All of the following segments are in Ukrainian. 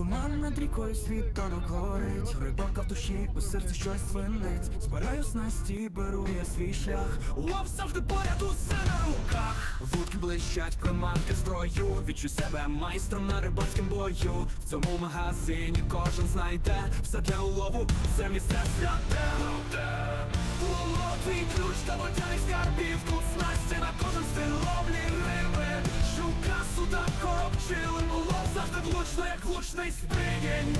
Туман над рікою світанок горить Рибалка в душі, у серці щось свинить Збираю снасті, беру я свій шлях. Лов завжди поряд усе на руках. Вудки блищать, приманки в строю. Відчуй себе майстром на рибальському бою. В цьому магазині кожен знайде Все для улову, це місце святе Улов, твій ключ та водяний скарбів. Тут снасті на кожен стиль риби. Шука, суда, короб, як влучний спригінь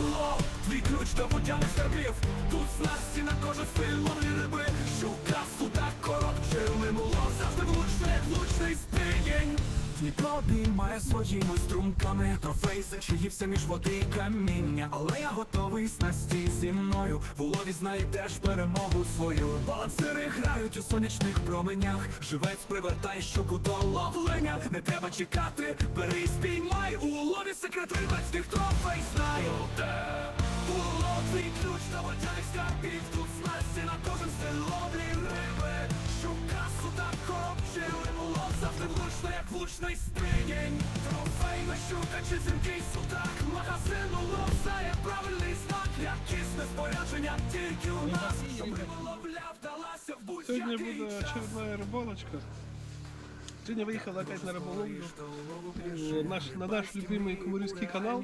Лов, твій ключ до водяних скарбів. Тут снасті на кожен стиль риби. Щука, суда, короб, чилим Улов завжди влучно, як влучний спригінь Дніпро обіймає своїми струмками Трофей зачаївся між води і каміння. Але я готовий снасті зі мною. В улові знайдеш перемогу свою. Балансири грають у сонячних променях. Живець привертає щуку до ловлення. Не треба чекати, бери і спіймай. У улові секрет рибацьких трофей знаю Улов, твій ключ на водяних скарбів Тут снасті на кожен стиль риби як влучний спригінь Трофейна щука чи зімкий судак Магазин улов знає правильний знак Якісне спорядження тільки у нас Щоб риболовля вдалася в будь-який Сегодня будет час. очередная рыбалочка. Сегодня выехал опять на рыболовлю. Э, Наш, на наш любимый Кумаринский канал.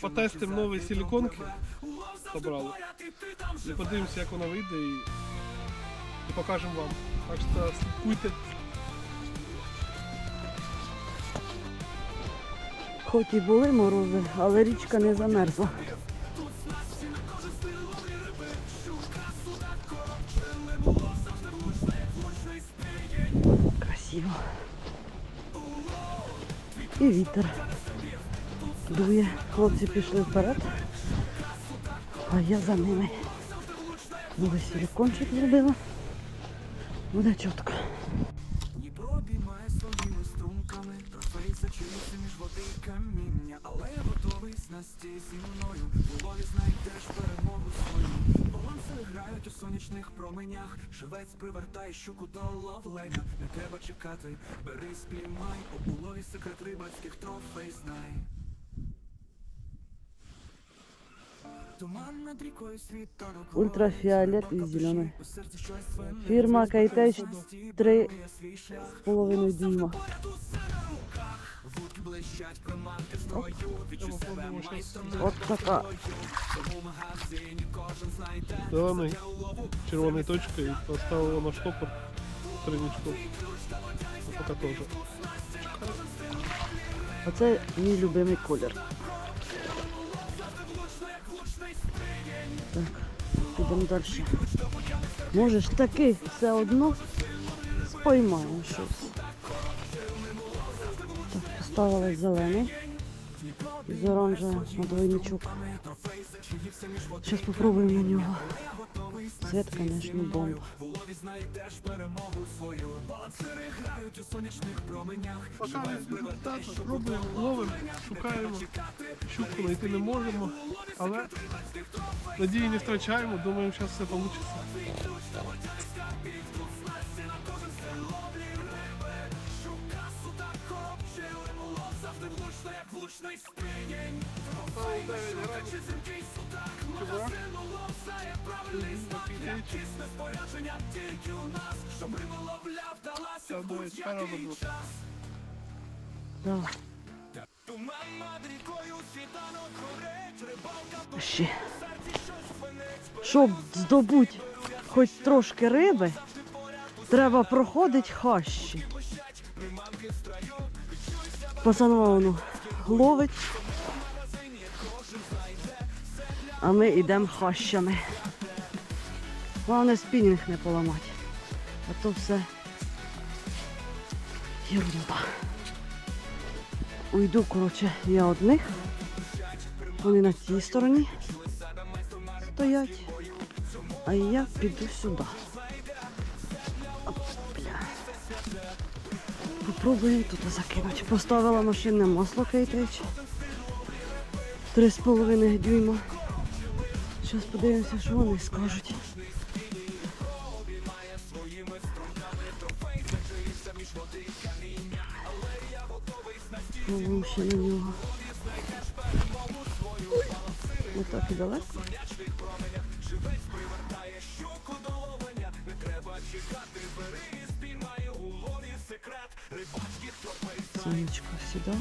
Потестим новые силиконки. Собрали. І подивимося, як вона вийде і, і покажемо вам. Так що слідкуйте. Хоч і були морози, але річка не замерзла. Красиво. І вітер дує. Хлопці пішли вперед, а я за ними. Новий силикончик зробила. Буде чітко. Трофей між води і каміння Але я готовий снасті зі мною. У лові знайдеш перемогу свою. Баланси грають у сонячних променях. Живець привертає щуку до ловлення. Не треба чекати, бери спіймай. У улові секрет рибацьких трофей знай. Туман над рікою світанок Ультрафіолет і зелений. У серці щось свинить. Фірма Кайтеч 3 Я свій шлях. з половиною дюйма. От така. Зелений, червоной точкой и поставила на штопор тройничку. Вот пока тоже. Оце мій любимий колір. Так, підемо далі. Можеш таки все одно споймаємо щось. Так, поставили зелений. З оранжевим на двойничок. Зараз спробуємо на нього. Цвет, звісно, бомба. Пока результат, пробуємо, ловимо, шукаємо. Щуку знайти не можемо, але надії не втрачаємо, думаємо, зараз все вийде. Влучно, як влучний спригінь Чи зіркий судак. Магазин улов правильний знак Якісне спорядження. Тільки у нас Щоб риболовля вдалася в будь-який час. Туман над рікою світанок горить Рибалка в серці щось свинить Щоб здобути хоч трошки риби, треба проходити хащі. Пацанова воно ловить, а ми йдемо хащами. Головне спінінг не поламати. А то все ерунда. Уйду, коротше, я одних. Вони на тій стороні стоять, а я піду сюди. Попробую тут закинути. Поставила машинне масло кейтрич. Три з половиною дюйма. Зараз подивимося, що вони скажуть. Ще на нього. Не так і далеко. Сонечко сідає.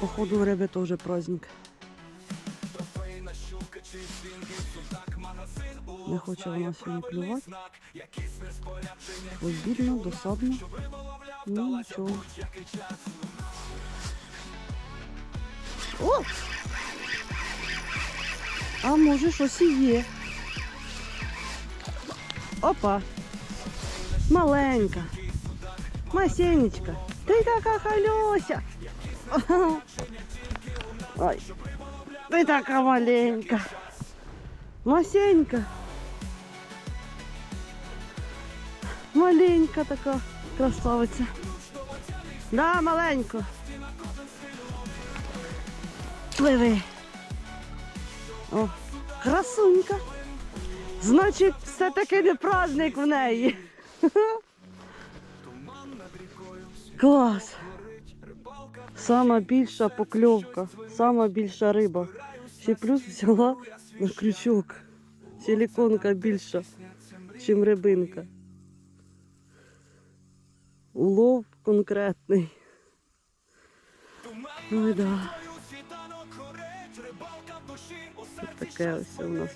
Походу риби теж праздник. Не хоче вона сьогодні клювати. Обідно, досадно. Ну нічого. О! А може щось і є. Опа. Маленька. Масенечка. Ти така халюся. Ой. Ти така маленька. Масенька. Маленька така красавиця. Да, маленько. Пливи. О, красунька. Значить, все-таки не праздник в неї. Клас. Сама більша покльовка, сама більша риба. Ще плюс взяла на крючок. Силіконка більша, ніж рибинка. Улов конкретний. Ой, да. Ось таке ось у нас.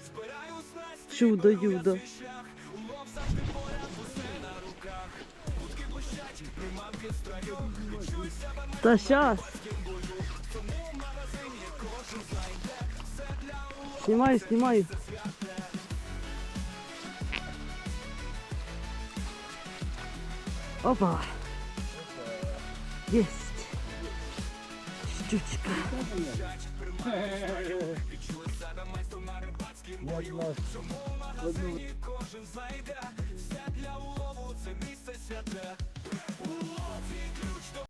Чудо-юдо. Та щас. Знімаю, знімаю. Опа. Есть. Штучка. Можна одну. Кожен знайде.